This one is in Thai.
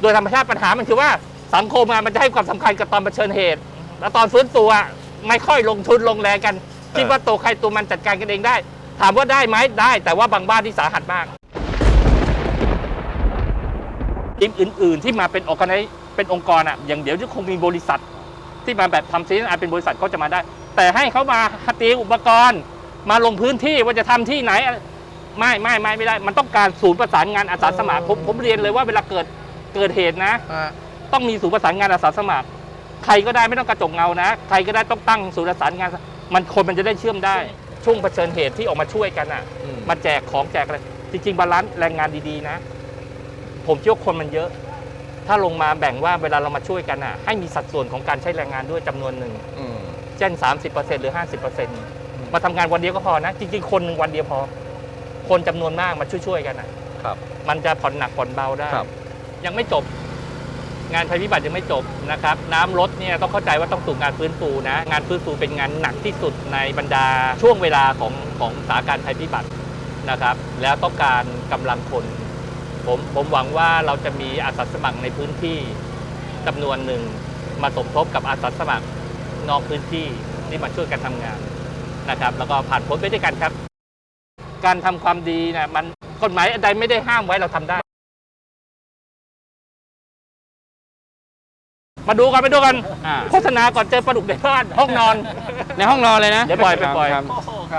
โดยธรรมชาติปัญหามันคือว่าสังคมมันจะให้ความสำคัญกับตอนเผชิญเหตุ แล้วตอนฟื้นตัวไม่ค่อยลงทุนลงแรงกันคิดว่าตัวใครตัวมันจัดการกันเองได้ ถามว่าได้ไหมได้ แต่ว่าบางบ้านที่สาหัสมากทีมอื่น ๆ ที่มาเป็นองค์กรเป็นองค์กรอะอย่างเดี๋ยวจะคงมีบริษัท ที่มาแบบทำซีนอาเป็นบริษัทก็จะมาได้ แต่ให้เขามาเตรียมอุปกรณ์ มาลงพื้นที่ว่าจะทำที่ไหนไรไม่ไม่ไม่ไม่ได้ มันต้องการศูนย์ประสานงานอาสาสมัครผมผมเรียนเลยว่าเวลาเกิด เกิดเหตุนะอ่าต้องมีศูนย์ประสานงานอาสาสมัคร ใครก็ได้ไม่ต้องกระจกเงานะ ใครก็ได้ต้องตั้งศูนย์ประสานงาน มันคนมันจะได้เชื่อมได้ ช่วงเผชิญเหตุที่ออกมาช่วยกันอะอืมมาแจกของแจกอะไร จริงๆบาลานซ์แรงงานดีๆนะ ผมเชื่อว่าคนมันเยอะ ถ้าลงมาแบ่งว่าเวลาเรามาช่วยกันอะ ให้มีสัดส่วนของการใช้แรงงานด้วยจำนวนหนึ่งอืมเช่น 30%หรือ 50%มาทำงานวันเดียวก็พอนะ จริงๆ คนหนึ่งวันเดียวพอ คนจำนวนมากมาช่วยๆกันอะครับมันจะผ่อนหนักผ่อนเบาได้ครับ ยังไม่จบ งานภัยพิบัติยังไม่จบนะครับน้ำลดเนี่ยต้องเข้าใจว่าต้องสู่งานฟื้นฟูนะ งานฟื้นฟูเป็นงานหนักที่สุดในบรรดาช่วงเวลาของของสถานการณ์ภัยพิบัตินะครับ แล้วต้องการกำลังคนผมผมหวังว่าเราจะมีอาสาสมัครในพื้นที่จำนวนหนึ่งมาสมทบกับอาสาสมัครนอกพื้นที่ที่มาช่วยกันทำงานนะครับ แล้วก็ผ่านพ้นไปด้วยกันครับ การทำความดีนะมันกฎหมายใดไม่ได้ห้ามไว้เราทำได้ มาดูกันไปดูกันอ่า โฆษณาก่อนเจอปลาดุกในบ้านห้องนอน ในห้องนอนเลยนะเดี๋ยวปล่อยไปปล่อย ครับครับ